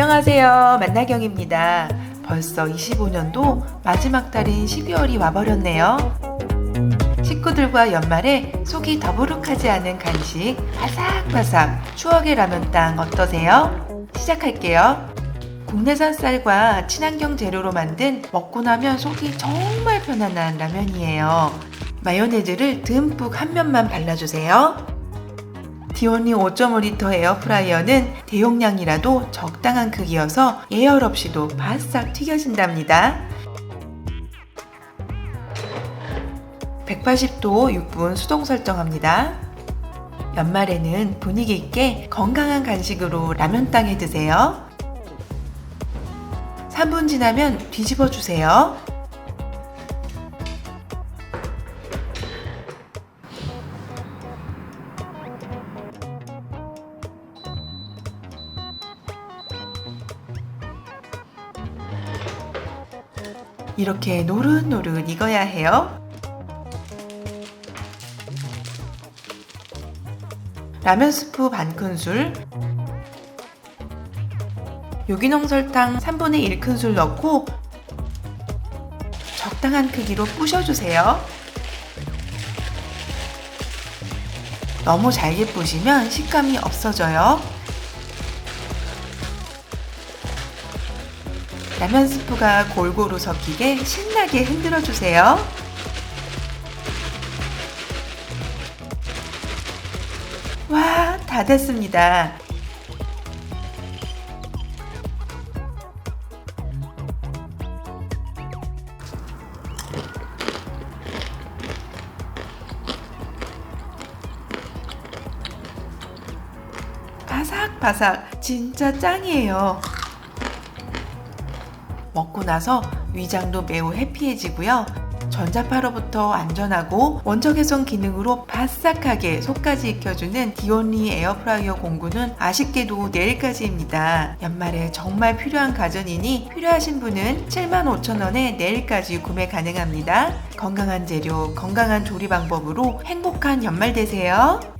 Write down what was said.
안녕하세요. 만나경입니다. 벌써 25년도 마지막 달인 12월이 와버렸네요. 식구들과 연말에 속이 더부룩하지 않은 간식 바삭바삭 추억의 라면 땅 어떠세요? 시작할게요. 국내산 쌀과 친환경 재료로 만든 먹고 나면 속이 정말 편안한 라면이에요. 마요네즈를 듬뿍 한 면만 발라주세요. 디오니 5.5L 에어프라이어는 대용량이라도 적당한 크기여서 예열 없이도 바싹 튀겨진답니다. 180도 6분 수동 설정합니다. 연말에는 분위기 있게 건강한 간식으로 라면땅 해 드세요. 3분 지나면 뒤집어 주세요. 이렇게 노릇노릇 익어야 해요. 라면 스프 반 큰술, 유기농 설탕 3분의 1 큰술 넣고 적당한 크기로 부셔주세요. 너무 잘게 부시면 식감이 없어져요. 라면 스프가 골고루 섞이게 신나게 흔들어 주세요. 와, 다 됐습니다. 바삭바삭 진짜 짱이에요. 먹고 나서 위장도 매우 해피해지고요. 전자파로부터 안전하고 원적 개선 기능으로 바싹하게 속까지 익혀주는 디온리 에어프라이어 공구는 아쉽게도 내일까지입니다. 연말에 정말 필요한 가전이니 필요하신 분은 75,000원에 내일까지 구매 가능합니다. 건강한 재료, 건강한 조리 방법으로 행복한 연말 되세요.